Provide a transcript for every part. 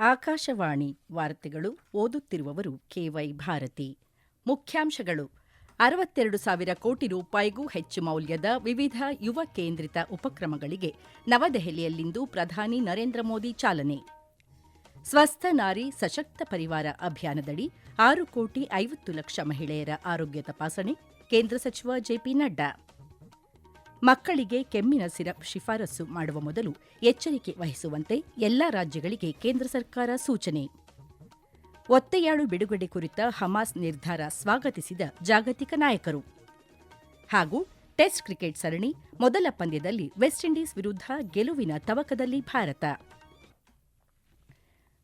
ಆಕಾಶವಾಣಿ ವಾರ್ತೆಗಳು ಓದುತ್ತಿರುವವರು ಕೆವೈ ಭಾರತಿ. ಮುಖ್ಯಾಂಶಗಳು. ಅರವತ್ತೆರಡು ಸಾವಿರ ಕೋಟಿ ರೂಪಾಯಿಗೂ ಹೆಚ್ಚು ಮೌಲ್ಯದ ವಿವಿಧ ಯುವ ಕೇಂದ್ರಿತ ಉಪಕ್ರಮಗಳಿಗೆ ನವದೆಹಲಿಯಲ್ಲಿಂದು ಪ್ರಧಾನಿ ನರೇಂದ್ರ ಮೋದಿ ಚಾಲನೆ. ಸ್ವಸ್ಥ ನಾರಿ ಸಶಕ್ತ ಪರಿವಾರ ಅಭಿಯಾನದಡಿ ಆರು ಕೋಟಿ ಐವತ್ತು ಲಕ್ಷ ಮಹಿಳೆಯರ ಆರೋಗ್ಯ ತಪಾಸಣೆ, ಕೇಂದ್ರ ಸಚಿವ ಜೆಪಿ ನಡ್ಡಾ. ಮಕ್ಕಳಿಗೆ ಕೆಮ್ಮಿನ ಸಿರಪ್ ಶಿಫಾರಸು ಮಾಡುವ ಮೊದಲು ಎಚ್ಚರಿಕೆ ವಹಿಸುವಂತೆ ಎಲ್ಲಾ ರಾಜ್ಯಗಳಿಗೆ ಕೇಂದ್ರ ಸರ್ಕಾರ ಸೂಚನೆ. ಒತ್ತೆಯಾಳು ಬಿಡುಗಡೆ ಕುರಿತ ಹಮಾಸ್ ನಿರ್ಧಾರ ಸ್ವಾಗತಿಸಿದ ಜಾಗತಿಕ ನಾಯಕರು. ಹಾಗೂ ಟೆಸ್ಟ್ ಕ್ರಿಕೆಟ್ ಸರಣಿ ಮೊದಲ ಪಂದ್ಯದಲ್ಲಿ ವೆಸ್ಟ್ ಇಂಡೀಸ್ ವಿರುದ್ಧ ಗೆಲುವಿನ ತವಕದಲ್ಲಿ ಭಾರತ.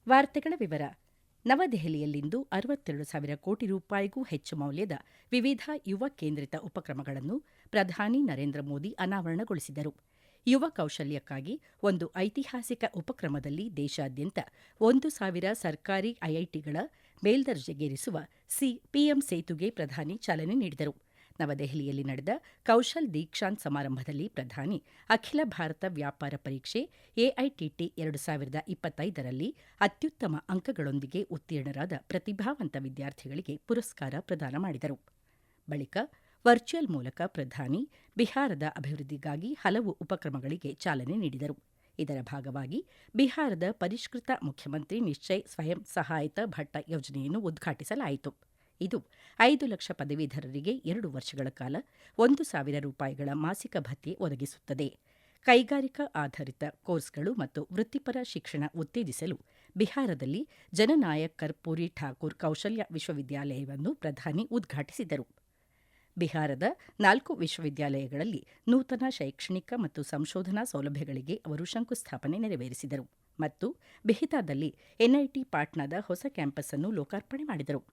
ವಾರ್ತೆಗಳ ವಿವರ ನವದೆಹಲಿಯಲ್ಲಿಂದು ಅರವತ್ತೆರಡು ಸಾವಿರ ಕೋಟಿ ರೂಪಾಯಿಗೂ ಹೆಚ್ಚು ಮೌಲ್ಯದ ವಿವಿಧ ಯುವ ಕೇಂದ್ರಿತ ಉಪಕ್ರಮಗಳನ್ನು ಪ್ರಧಾನಿ ನರೇಂದ್ರ ಮೋದಿ ಅನಾವರಣಗೊಳಿಸಿದರು. ಯುವ ಕೌಶಲ್ಯಕ್ಕಾಗಿ ಒಂದು ಐತಿಹಾಸಿಕ ಉಪಕ್ರಮದಲ್ಲಿ ದೇಶಾದ್ಯಂತ ಒಂದು ಸಾವಿರ ಸರ್ಕಾರಿ ಐಐಟಿಗಳ ಮೇಲ್ದರ್ಜೆಗೇರಿಸುವ ಸಿ ಪಿಎಂ ಸೇತುಗೆ ಪ್ರಧಾನಿ ಚಾಲನೆ ನೀಡಿದರು. ನವದೆಹಲಿಯಲ್ಲಿ ನಡೆದ ಕೌಶಲ್ ದೀಕ್ಷಾಂತ್ ಸಮಾರಂಭದಲ್ಲಿ ಪ್ರಧಾನಿ ಅಖಿಲ ಭಾರತ ವ್ಯಾಪಾರ ಪರೀಕ್ಷೆ ಎಐಟಿಟಿ ಎರಡು ಸಾವಿರದ ಇಪ್ಪತ್ತೈದರಲ್ಲಿ ಅತ್ಯುತ್ತಮ ಅಂಕಗಳೊಂದಿಗೆ ಉತ್ತೀರ್ಣರಾದ ಪ್ರತಿಭಾವಂತ ವಿದ್ಯಾರ್ಥಿಗಳಿಗೆ ಪುರಸ್ಕಾರ ಪ್ರದಾನ ಮಾಡಿದರು. ಬಳಿಕ ವರ್ಚುವಲ್ ಮೂಲಕ ಪ್ರಧಾನಿ ಬಿಹಾರದ ಅಭಿವೃದ್ಧಿಗಾಗಿ ಹಲವು ಉಪಕ್ರಮಗಳಿಗೆ ಚಾಲನೆ ನೀಡಿದರು. ಇದರ ಭಾಗವಾಗಿ ಬಿಹಾರದ ಪರಿಷ್ಕೃತ ಮುಖ್ಯಮಂತ್ರಿ ನಿಶ್ಚಯ್ ಸ್ವಯಂ ಸಹಾಯತ ಭಟ್ಟ ಯೋಜನೆಯನ್ನು ಉದ್ಘಾಟಿಸಲಾಯಿತು. ಇದು ಐದು ಲಕ್ಷ ಪದವೀಧರರಿಗೆ ಎರಡು ವರ್ಷಗಳ ಕಾಲ ಒಂದು ಸಾವಿರ ರೂಪಾಯಿಗಳ ಮಾಸಿಕ ಭತ್ಯೆ ಒದಗಿಸುತ್ತದೆ. ಕೈಗಾರಿಕಾ ಆಧಾರಿತ ಕೋರ್ಸ್ಗಳು ಮತ್ತು ವೃತ್ತಿಪರ ಶಿಕ್ಷಣ ಉತ್ತೇಜಿಸಲು ಬಿಹಾರದಲ್ಲಿ ಜನನಾಯಕ್ ಕರ್ಪೂರಿ ಠಾಕೂರ್ ಕೌಶಲ್ಯ ವಿಶ್ವವಿದ್ಯಾಲಯವನ್ನು ಪ್ರಧಾನಿ ಉದ್ಘಾಟಿಸಿದರು. ಬಿಹಾರದ ನಾಲ್ಕು ವಿಶ್ವವಿದ್ಯಾಲಯಗಳಲ್ಲಿ ನೂತನ ಶೈಕ್ಷಣಿಕ ಮತ್ತು ಸಂಶೋಧನಾ ಸೌಲಭ್ಯಗಳಿಗೆ ಅವರು ಶಂಕುಸ್ಥಾಪನೆ ನೆರವೇರಿಸಿದರು ಮತ್ತು ಬಿಹಿತಾದಲ್ಲಿ ಎನ್ಐಟಿ ಪಾಟ್ನಾದ ಹೊಸ ಕ್ಯಾಂಪಸ್ ಅನ್ನು ಲೋಕಾರ್ಪಣೆ ಮಾಡಿದರು.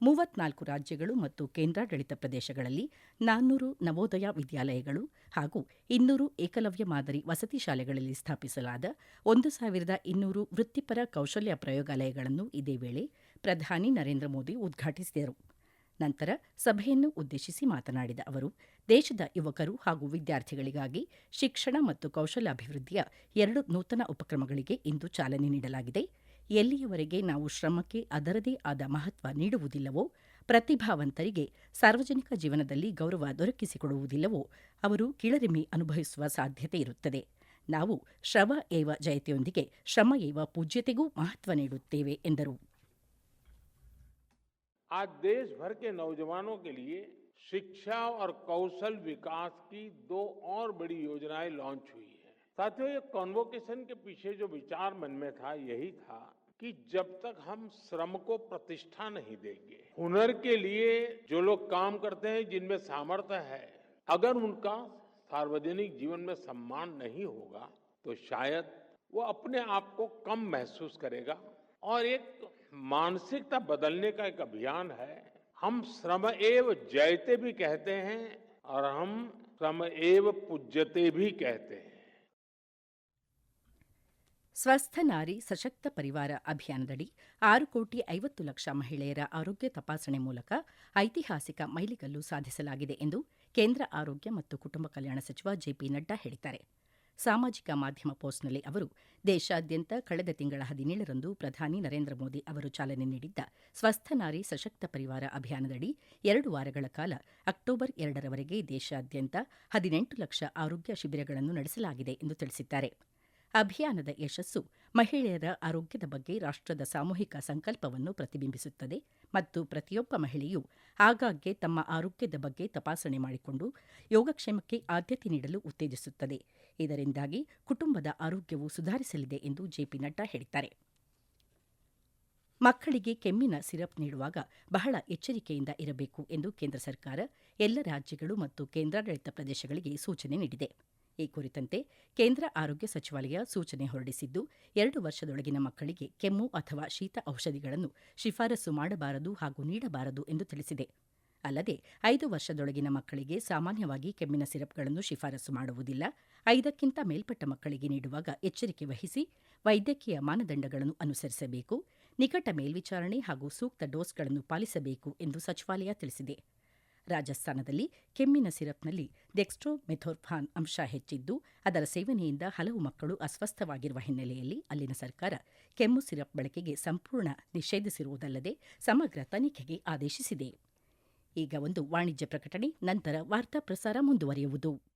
ಮೂವತ್ನಾಲ್ಕು ರಾಜ್ಯಗಳು ಮತ್ತು ಕೇಂದ್ರಾಡಳಿತ ಪ್ರದೇಶಗಳಲ್ಲಿ ನಾನ್ನೂರು ನವೋದಯ ವಿದ್ಯಾಲಯಗಳು ಹಾಗೂ ಇನ್ನೂರು ಏಕಲವ್ಯ ಮಾದರಿ ವಸತಿ ಶಾಲೆಗಳಲ್ಲಿ ಸ್ಥಾಪಿಸಲಾದ ಒಂದು ಸಾವಿರದ ಇನ್ನೂರು ವೃತ್ತಿಪರ ಕೌಶಲ್ಯ ಪ್ರಯೋಗಾಲಯಗಳನ್ನು ಇದೇ ವೇಳೆ ಪ್ರಧಾನಿ ನರೇಂದ್ರ ಮೋದಿ ಉದ್ಘಾಟಿಸಿದರು. ನಂತರ ಸಭೆಯನ್ನು ಉದ್ದೇಶಿಸಿ ಮಾತನಾಡಿದ ಅವರು, ದೇಶದ ಯುವಕರು ಹಾಗೂ ವಿದ್ಯಾರ್ಥಿಗಳಿಗಾಗಿ ಶಿಕ್ಷಣ ಮತ್ತು ಕೌಶಲ್ಯಾಭಿವೃದ್ಧಿಯ ಎರಡು ನೂತನ ಉಪಕ್ರಮಗಳಿಗೆ ಇಂದು ಚಾಲನೆ ನೀಡಲಾಗಿದೆ. ಎಲ್ಲಿಯವರೆಗೆ ನಾವು ಶ್ರಮಕ್ಕೆ ಅದರದೇ ಆದ ಮಹತ್ವ ನೀಡುವುದಿಲ್ಲವೋ ಪ್ರತಿಭಾವಂತರಿಗೆ ಸಾರ್ವಜನಿಕ ಜೀವನದಲ್ಲಿ ಗೌರವ ದೊರಕಿಸಿಕೊಡುವುದಿಲ್ಲವೋ ಅವರು ಕೀಳರಿಮೆ ಅನುಭವಿಸುವ ಸಾಧ್ಯತೆ ಇರುತ್ತದೆ ನಾವು ಶ್ರಮ ಏವ ಜಯತೆಯೊಂದಿಗೆ ಶ್ರಮ ಏವ ಪೂಜ್ಯತೆಗೂ ಮಹತ್ವ ನೀಡುತ್ತೇವೆ ಎಂದರು आज देश भर के नौजवानों के लिए शिक्षा और कौशल विकास की दो और बड़ी योजनाएं लॉन्च हुई है साथियों, ये कॉन्वोकेशन के पीछे जो विचार मन में था, यही था कि जब तक हम श्रम को प्रतिष्ठा नहीं देंगे, हुनर के लिए जो लोग काम करते हैं, जिनमें सामर्थ्य है, अगर उनका सार्वजनिक जीवन में सम्मान नहीं होगा तो शायद वो अपने आप को कम महसूस करेगा। और एक मानसिकता बदलने का एक अभियान है। हम श्रम एव जयते भी कहते हैं, और हम श्रम एव पूज्यते भी कहते हैं। ಸ್ವಸ್ಥ ನಾರಿ ಸಶಕ್ತ ಪರಿವಾರ ಅಭಿಯಾನದಡಿ ಆರು ಕೋಟಿ ಐವತ್ತು ಲಕ್ಷ ಮಹಿಳೆಯರ ಆರೋಗ್ಯ ತಪಾಸಣೆ ಮೂಲಕ ಐತಿಹಾಸಿಕ ಮೈಲಿಗಲ್ಲು ಸಾಧಿಸಲಾಗಿದೆ ಎಂದು ಕೇಂದ್ರ ಆರೋಗ್ಯ ಮತ್ತು ಕುಟುಂಬ ಕಲ್ಯಾಣ ಸಚಿವ ಜೆಪಿ ನಡ್ಡಾ ಹೇಳಿದ್ದಾರೆ. ಸಾಮಾಜಿಕ ಮಾಧ್ಯಮ ಪೋಸ್ಟ್ನಲ್ಲಿ ಅವರು, ದೇಶಾದ್ಯಂತ ಕಳೆದ ತಿಂಗಳ ಹದಿನೇಳರಂದು ಪ್ರಧಾನಿ ನರೇಂದ್ರ ಮೋದಿ ಅವರು ಚಾಲನೆ ನೀಡಿದ್ದ ಸ್ವಸ್ಥ ನಾರಿ ಸಶಕ್ತ ಪರಿವಾರ ಅಭಿಯಾನದಡಿ ಎರಡು ವಾರಗಳ ಕಾಲ ಅಕ್ಟೋಬರ್ ಎರಡರವರೆಗೆ ದೇಶಾದ್ಯಂತ ಹದಿನೆಂಟು ಲಕ್ಷ ಆರೋಗ್ಯ ಶಿಬಿರಗಳನ್ನು ನಡೆಸಲಾಗಿದೆ ಎಂದು ತಿಳಿಸಿದ್ದಾರೆ. ಅಭಿಯಾನದ ಯಶಸ್ಸು ಮಹಿಳೆಯರ ಆರೋಗ್ಯದ ಬಗ್ಗೆ ರಾಷ್ಟದ ಸಾಮೂಹಿಕ ಸಂಕಲ್ಪವನ್ನು ಪ್ರತಿಬಿಂಬಿಸುತ್ತದೆ ಮತ್ತು ಪ್ರತಿಯೊಬ್ಬ ಮಹಿಳೆಯೂ ಆಗಾಗ್ಗೆ ತಮ್ಮ ಆರೋಗ್ಯದ ಬಗ್ಗೆ ತಪಾಸಣೆ ಮಾಡಿಕೊಂಡು ಯೋಗಕ್ಷೇಮಕ್ಕೆ ಆದ್ಯತೆ ನೀಡಲು ಉತ್ತೇಜಿಸುತ್ತದೆ. ಇದರಿಂದಾಗಿ ಕುಟುಂಬದ ಆರೋಗ್ಯವು ಸುಧಾರಿಸಲಿದೆ ಎಂದು ಜೆಪಿ ನಡ್ಡಾ ಹೇಳಿದ್ದಾರೆ. ಮಕ್ಕಳಿಗೆ ಕೆಮ್ಮಿನ ಸಿರಪ್ ನೀಡುವಾಗ ಬಹಳ ಎಚ್ಚರಿಕೆಯಿಂದ ಇರಬೇಕು ಎಂದು ಕೇಂದ್ರ ಸರ್ಕಾರ ಎಲ್ಲ ರಾಜ್ಯಗಳು ಮತ್ತು ಕೇಂದ್ರಾಡಳಿತ ಪ್ರದೇಶಗಳಿಗೆ ಸೂಚನೆ ನೀಡಿದೆ. ಈ ಕುರಿತಂತೆ ಕೇಂದ್ರ ಆರೋಗ್ಯ ಸಚಿವಾಲಯ ಸೂಚನೆ ಹೊರಡಿಸಿದ್ದು, ಎರಡು ವರ್ಷದೊಳಗಿನ ಮಕ್ಕಳಿಗೆ ಕೆಮ್ಮು ಅಥವಾ ಶೀತ ಔಷಧಿಗಳನ್ನು ಶಿಫಾರಸು ಮಾಡಬಾರದು ಹಾಗೂ ನೀಡಬಾರದು ಎಂದು ತಿಳಿಸಿದೆ. ಅಲ್ಲದೆ, ಐದು ವರ್ಷದೊಳಗಿನ ಮಕ್ಕಳಿಗೆ ಸಾಮಾನ್ಯವಾಗಿ ಕೆಮ್ಮಿನ ಸಿರಪ್ಗಳನ್ನು ಶಿಫಾರಸು ಮಾಡುವುದಿಲ್ಲ. ಐದಕ್ಕಿಂತ ಮೇಲ್ಪಟ್ಟ ಮಕ್ಕಳಿಗೆ ನೀಡುವಾಗ ಎಚ್ಚರಿಕೆ ವಹಿಸಿ ವೈದ್ಯಕೀಯ ಮಾನದಂಡಗಳನ್ನು ಅನುಸರಿಸಬೇಕು, ನಿಕಟ ಮೇಲ್ವಿಚಾರಣೆ ಹಾಗೂ ಸೂಕ್ತ ಡೋಸ್ಗಳನ್ನು ಪಾಲಿಸಬೇಕು ಎಂದು ಸಚಿವಾಲಯ ತಿಳಿಸಿದೆ. ರಾಜಸ್ಥಾನದಲ್ಲಿ ಕೆಮ್ಮಿನ ಸಿರಪ್ನಲ್ಲಿ ಡೆಕ್ಸ್ಟ್ರೋಮೆಥೋರ್ಫಾನ್ ಅಂಶ ಹೆಚ್ಚಿದ್ದು, ಅದರ ಸೇವನೆಯಿಂದ ಹಲವು ಮಕ್ಕಳು ಅಸ್ವಸ್ಥವಾಗಿರುವ ಹಿನ್ನೆಲೆಯಲ್ಲಿ ಅಲ್ಲಿನ ಸರ್ಕಾರ ಕೆಮ್ಮು ಸಿರಪ್ ಬಳಕೆಗೆ ಸಂಪೂರ್ಣ ನಿಷೇಧಿಸಿರುವುದಲ್ಲದೆ ಸಮಗ್ರ ತನಿಖೆಗೆ ಆದೇಶಿಸಿದೆ. ಈಗ ಒಂದು ವಾಣಿಜ್ಯ ಪ್ರಕಟಣೆ, ನಂತರ ವಾರ್ತಾ ಪ್ರಸಾರ ಮುಂದುವರಿಯುವುದು.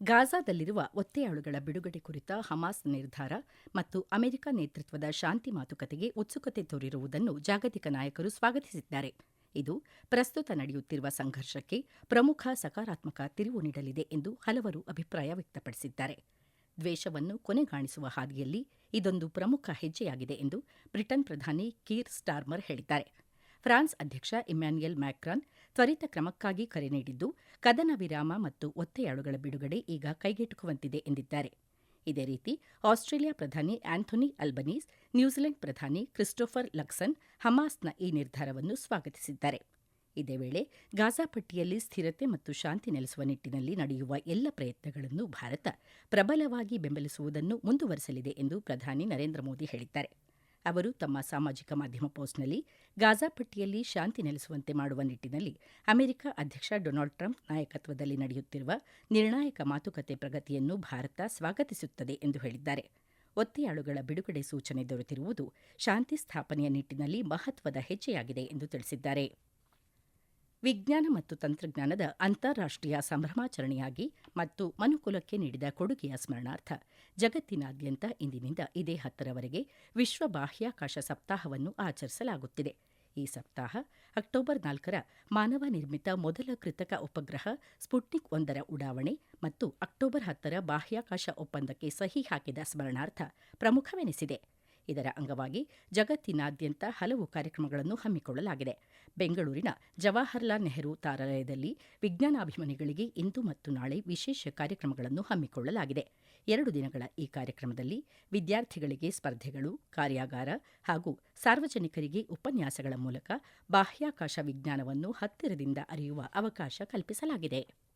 ಗಾಜಾದಲ್ಲಿರುವ ಒತ್ತೆಯಾಳುಗಳ ಬಿಡುಗಡೆ ಕುರಿತ ಹಮಾಸ್ ನಿರ್ಧಾರ ಮತ್ತು ಅಮೆರಿಕ ನೇತೃತ್ವದ ಶಾಂತಿ ಮಾತುಕತೆಗೆ ಉತ್ಸುಕತೆ ತೋರಿರುವುದನ್ನು ಜಾಗತಿಕ ನಾಯಕರು ಸ್ವಾಗತಿಸಿದ್ದಾರೆ. ಇದು ಪ್ರಸ್ತುತ ನಡೆಯುತ್ತಿರುವ ಸಂಘರ್ಷಕ್ಕೆ ಪ್ರಮುಖ ಸಕಾರಾತ್ಮಕ ತಿರುವು ನೀಡಲಿದೆ ಎಂದು ಹಲವರು ಅಭಿಪ್ರಾಯ ವ್ಯಕ್ತಪಡಿಸಿದ್ದಾರೆ. ದ್ವೇಷವನ್ನು ಕೊನೆಗಾಣಿಸುವ ಹಾದಿಯಲ್ಲಿ ಇದೊಂದು ಪ್ರಮುಖ ಹೆಜ್ಜೆಯಾಗಿದೆ ಎಂದು ಬ್ರಿಟನ್ ಪ್ರಧಾನಿ ಕೀರ್ ಸ್ಟಾರ್ಮರ್ ಹೇಳಿದ್ದಾರೆ. ಫ್ರಾನ್ಸ್ ಅಧ್ಯಕ್ಷ ಇಮ್ಯಾನ್ಯಲ್ ಮ್ಯಾಕ್ರಾನ್ ತ್ವರಿತ ಕ್ರಮಕ್ಕಾಗಿ ಕರೆ ನೀಡಿದ್ದು, ಕದನ ವಿರಾಮ ಮತ್ತು ಒತ್ತೆಯಾಳುಗಳ ಬಿಡುಗಡೆ ಈಗ ಕೈಗೆಟುಕುವಂತಿದೆ ಎಂದಿದ್ದಾರೆ. ಇದೇ ರೀತಿ ಆಸ್ಟ್ರೇಲಿಯಾ ಪ್ರಧಾನಿ ಆಂಥೋನಿ ಅಲ್ಬನೀಸ್ ನ್ಯೂಜಿಲೆಂಡ್ ಪ್ರಧಾನಿ ಕ್ರಿಸ್ಟೋಫರ್ ಲಕ್ಸನ್ ಹಮಾಸ್ನ ಈ ನಿರ್ಧಾರವನ್ನು ಸ್ವಾಗತಿಸಿದ್ದಾರೆ. ಇದೇ ವೇಳೆ ಗಾಜಾ ಪಟ್ಟಿಯಲ್ಲಿ ಸ್ಥಿರತೆ ಮತ್ತು ಶಾಂತಿ ನೆಲೆಸುವ ನಿಟ್ಟಿನಲ್ಲಿ ನಡೆಯುವ ಎಲ್ಲ ಪ್ರಯತ್ನಗಳನ್ನು ಭಾರತ ಪ್ರಬಲವಾಗಿ ಬೆಂಬಲಿಸುವುದನ್ನು ಮುಂದುವರೆಸಲಿದೆ ಎಂದು ಪ್ರಧಾನಿ ನರೇಂದ್ರ ಮೋದಿ ಹೇಳಿದ್ದಾರೆ. ಅವರು ತಮ್ಮ ಸಾಮಾಜಿಕ ಮಾಧ್ಯಮ ಪೋಸ್ಟ್ನಲ್ಲಿ ಗಾಜಾ ಪಟ್ಟಿಯಲ್ಲಿ ಶಾಂತಿ ನೆಲೆಸುವಂತೆ ಮಾಡುವ ನಿಟ್ಟಿನಲ್ಲಿ ಅಮೆರಿಕ ಅಧ್ಯಕ್ಷ ಡೊನಾಲ್ಡ್ ಟ್ರಂಪ್ ನಾಯಕತ್ವದಲ್ಲಿ ನಡೆಯುತ್ತಿರುವ ನಿರ್ಣಾಯಕ ಮಾತುಕತೆ ಪ್ರಗತಿಯನ್ನು ಭಾರತ ಸ್ವಾಗತಿಸುತ್ತದೆ ಎಂದು ಹೇಳಿದ್ದಾರೆ. ಒತ್ತೆಯಾಳುಗಳ ಬಿಡುಗಡೆ ಸೂಚನೆ ದೊರೆತಿರುವುದು ಶಾಂತಿ ಸ್ಥಾಪನೆಯ ನಿಟ್ಟಿನಲ್ಲಿ ಮಹತ್ವದ ಹೆಜ್ಜೆಯಾಗಿದೆ ಎಂದು ತಿಳಿಸಿದ್ದಾರೆ. ವಿಜ್ಞಾನ ಮತ್ತು ತಂತ್ರಜ್ಞಾನದ ಅಂತಾರಾಷ್ಟೀಯ ಸಂಭ್ರಮಾಚರಣೆಯಾಗಿ ಮತ್ತು ಮನುಕುಲಕ್ಕೆ ನೀಡಿದ ಕೊಡುಗೆಯ ಸ್ಮರಣಾರ್ಥ ಜಗತ್ತಿನಾದ್ಯಂತ ಇಂದಿನಿಂದ ಇದೇ ಹತ್ತರವರೆಗೆ ವಿಶ್ವ ಬಾಹ್ಯಾಕಾಶ ಸಪ್ತಾಹವನ್ನು ಆಚರಿಸಲಾಗುತ್ತಿದೆ. ಈ ಸಪ್ತಾಹ ಅಕ್ಟೋಬರ್ ನಾಲ್ಕರ ಮಾನವ ನಿರ್ಮಿತ ಮೊದಲ ಕೃತಕ ಉಪಗ್ರಹ ಸ್ಪುಟ್ನಿಕ್ ಒಂದರ ಉಡಾವಣೆ ಮತ್ತು ಅಕ್ಟೋಬರ್ ಹತ್ತರ ಬಾಹ್ಯಾಕಾಶ ಒಪ್ಪಂದಕ್ಕೆ ಸಹಿ ಹಾಕಿದ ಸ್ಮರಣಾರ್ಥ ಪ್ರಮುಖವೆನಿಸಿದೆ. ಇದರ ಅಂಗವಾಗಿ ಜಗತ್ತಿನಾದ್ಯಂತ ಹಲವು ಕಾರ್ಯಕ್ರಮಗಳನ್ನು ಹಮ್ಮಿಕೊಳ್ಳಲಾಗಿದೆ. ಬೆಂಗಳೂರಿನ ಜವಾಹರ್ಲಾಲ್ ನೆಹರು ತಾರಾಲಯದಲ್ಲಿ ವಿಜ್ಞಾನಾಭಿಮಾನಿಗಳಿಗೆ ಇಂದು ಮತ್ತು ನಾಳೆ ವಿಶೇಷ ಕಾರ್ಯಕ್ರಮಗಳನ್ನು ಹಮ್ಮಿಕೊಳ್ಳಲಾಗಿದೆ. ಎರಡು ದಿನಗಳ ಈ ಕಾರ್ಯಕ್ರಮದಲ್ಲಿ ವಿದ್ಯಾರ್ಥಿಗಳಿಗೆ ಸ್ಪರ್ಧೆಗಳು, ಕಾರ್ಯಾಗಾರ ಹಾಗೂ ಸಾರ್ವಜನಿಕರಿಗೆ ಉಪನ್ಯಾಸಗಳ ಮೂಲಕ ಬಾಹ್ಯಾಕಾಶ ವಿಜ್ಞಾನವನ್ನು ಹತ್ತಿರದಿಂದ ಅರಿಯುವ ಅವಕಾಶ ಕಲ್ಪಿಸಲಾಗಿದೆ.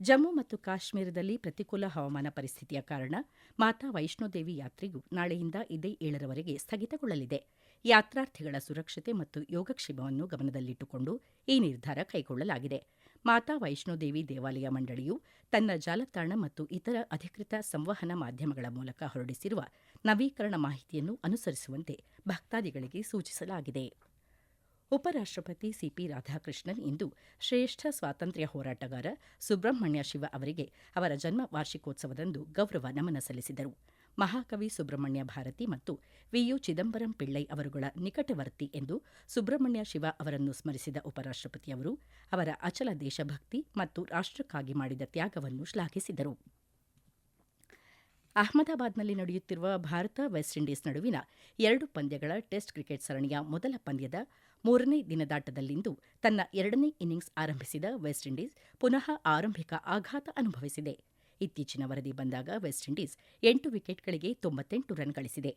ಜಮ್ಮು ಮತ್ತು ಕಾಶ್ಮೀರದಲ್ಲಿ ಪ್ರತಿಕೂಲ ಹವಾಮಾನ ಪರಿಸ್ಥಿತಿಯ ಕಾರಣ ಮಾತಾ ವೈಷ್ಣೋದೇವಿ ಯಾತ್ರೆಯು ನಾಳೆಯಿಂದ ಇದೇ ಏಳರವರೆಗೆ ಸ್ಥಗಿತಗೊಳ್ಳಲಿದೆ. ಯಾತ್ರಾರ್ಥಿಗಳ ಸುರಕ್ಷತೆ ಮತ್ತು ಯೋಗಕ್ಷೇಮವನ್ನು ಗಮನದಲ್ಲಿಟ್ಟುಕೊಂಡು ಈ ನಿರ್ಧಾರ ಕೈಗೊಳ್ಳಲಾಗಿದೆ. ಮಾತಾ ವೈಷ್ಣೋದೇವಿ ದೇವಾಲಯ ಮಂಡಳಿಯು ತನ್ನ ಜಾಲತಾಣ ಮತ್ತು ಇತರ ಅಧಿಕೃತ ಸಂವಹನ ಮಾಧ್ಯಮಗಳ ಮೂಲಕ ಹೊರಡಿಸಿರುವ ನವೀಕರಣ ಮಾಹಿತಿಯನ್ನು ಅನುಸರಿಸುವಂತೆ ಭಕ್ತಾದಿಗಳಿಗೆ ಸೂಚಿಸಲಾಗಿದೆ. ಉಪರಾಷ್ಟಪತಿ ಸಿಪಿ ರಾಧಾಕೃಷ್ಣನ್ ಇಂದು ಶ್ರೇಷ್ಠ ಸ್ವಾತಂತ್ರ್ಯ ಹೋರಾಟಗಾರ ಸುಬ್ರಹ್ಮಣ್ಯ ಶಿವ ಅವರಿಗೆ ಅವರ ಜನ್ಮ ವಾರ್ಷಿಕೋತ್ಸವದಂದು ಗೌರವ ನಮನ ಸಲ್ಲಿಸಿದರು. ಮಹಾಕವಿ ಸುಬ್ರಹ್ಮಣ್ಯ ಭಾರತಿ ಮತ್ತು ವಿಯು ಚಿದಂಬರಂ ಪಿಳ್ಳೈ ಅವರುಗಳ ನಿಕಟವರ್ತಿ ಎಂದು ಸುಬ್ರಹ್ಮಣ್ಯ ಶಿವ ಅವರನ್ನು ಸ್ಮರಿಸಿದ ಉಪರಾಷ್ಟಪತಿಯವರು ಅವರ ಅಚಲ ದೇಶಭಕ್ತಿ ಮತ್ತು ರಾಷ್ಟಕ್ಕಾಗಿ ಮಾಡಿದ ತ್ಯಾಗವನ್ನು ಶ್ಲಾಘಿಸಿದರು. ಅಹಮದಾಬಾದ್ನಲ್ಲಿ ನಡೆಯುತ್ತಿರುವ ಭಾರತ ವೆಸ್ಟ್ ಇಂಡೀಸ್ ನಡುವಿನ ಎರಡು ಪಂದ್ಯಗಳ ಟೆಸ್ಟ್ ಕ್ರಿಕೆಟ್ ಸರಣಿಯ ಮೊದಲ ಪಂದ್ಯದ ಮೂರನೇ ದಿನದಾಟದಲ್ಲಿಂದು ತನ್ನ ಎರಡನೇ ಇನ್ನಿಂಗ್ಸ್ ಆರಂಭಿಸಿದ ವೆಸ್ಟ್ ಇಂಡೀಸ್ ಪುನಃ ಆರಂಭಿಕ ಆಘಾತ ಅನುಭವಿಸಿದೆ. ಇತ್ತೀಚಿನ ವರದಿ ಬಂದಾಗ ವೆಸ್ಟ್ ಇಂಡೀಸ್ ಎಂಟು ವಿಕೆಟ್ಗಳಿಗೆ ತೊಂಬತ್ತೆಂಟು ರನ್ ಗಳಿಸಿದೆ.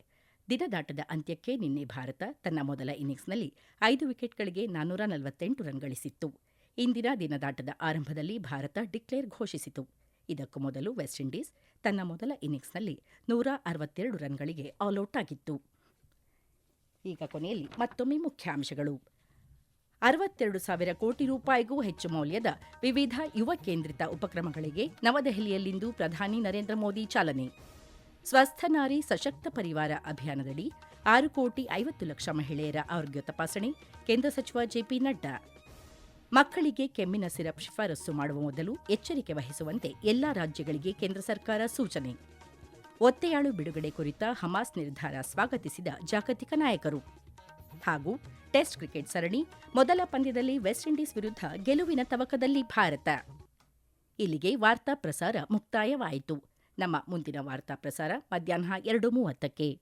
ದಿನದಾಟದ ಅಂತ್ಯಕ್ಕೆ ನಿನ್ನೆ ಭಾರತ ತನ್ನ ಮೊದಲ ಇನ್ನಿಂಗ್ಸ್ನಲ್ಲಿ ಐದು ವಿಕೆಟ್ಗಳಿಗೆ ನಾನ್ನೂರ ನಲವತ್ತೆಂಟು ರನ್ ಗಳಿಸಿತ್ತು. ಇಂದಿನ ದಿನದಾಟದ ಆರಂಭದಲ್ಲಿ ಭಾರತ ಡಿಕ್ಲೇರ್ ಘೋಷಿಸಿತು. ಇದಕ್ಕೂ ಮೊದಲು ವೆಸ್ಟ್ ಇಂಡೀಸ್ ತನ್ನ ಮೊದಲ ಇನ್ನಿಂಗ್ಸ್ನಲ್ಲಿ ನೂರ ಅರವತ್ತೆರಡು ರನ್ಗಳಿಗೆ ಆಲ್ಔಟ್ ಆಗಿತ್ತು. ಈಗ ಕೊನೆಯಲ್ಲಿ ಮತ್ತೊಮ್ಮೆ ಮುಖ್ಯಾಂಶಗಳು. ಅರವತ್ತೆರಡು ಸಾವಿರ ಕೋಟಿ ರೂಪಾಯಿಗೂ ಹೆಚ್ಚು ಮೌಲ್ಯದ ವಿವಿಧ ಯುವ ಕೇಂದ್ರಿತ ಉಪಕ್ರಮಗಳಿಗೆ ನವದೆಹಲಿಯಲ್ಲಿಂದು ಪ್ರಧಾನಿ ನರೇಂದ್ರ ಮೋದಿ ಚಾಲನೆ. ಸ್ವಸ್ಥ ನಾರಿ ಸಶಕ್ತ ಪರಿವಾರ ಅಭಿಯಾನದಡಿ ಆರು ಕೋಟಿ ಐವತ್ತು ಲಕ್ಷ ಮಹಿಳೆಯರ ಆರೋಗ್ಯ ತಪಾಸಣೆ, ಕೇಂದ್ರ ಸಚಿವ ಜೆಪಿ ನಡ್ಡಾ. ಮಕ್ಕಳಿಗೆ ಕೆಮ್ಮಿನ ಸಿರಪ್ ಶಿಫಾರಸು ಮಾಡುವ ಮೊದಲು ಎಚ್ಚರಿಕೆ ವಹಿಸುವಂತೆ ಎಲ್ಲಾ ರಾಜ್ಯಗಳಿಗೆ ಕೇಂದ್ರ ಸರ್ಕಾರ ಸೂಚನೆ. ಒತ್ತೆಯಾಳು ಬಿಡುಗಡೆ ಕುರಿತ ಹಮಾಸ್ ನಿರ್ಧಾರ ಸ್ವಾಗತಿಸಿದ ಜಾಗತಿಕ ನಾಯಕರು. ಹಾಗೂ ಟೆಸ್ಟ್ ಕ್ರಿಕೆಟ್ ಸರಣಿ ಮೊದಲ ಪಂದ್ಯದಲ್ಲಿ ವೆಸ್ಟ್ ಇಂಡೀಸ್ ವಿರುದ್ಧ ಗೆಲುವಿನ ತವಕದಲ್ಲಿ ಭಾರತ. ಇಲ್ಲಿಗೆ ವಾರ್ತಾ ಪ್ರಸಾರ ಮುಕ್ತಾಯವಾಯಿತು. ನಮ್ಮ ಮುಂದಿನ ವಾರ್ತಾ ಪ್ರಸಾರ ಮಧ್ಯಾಹ್ನ ಎರಡು ಮೂವತ್ತಕ್ಕೆ.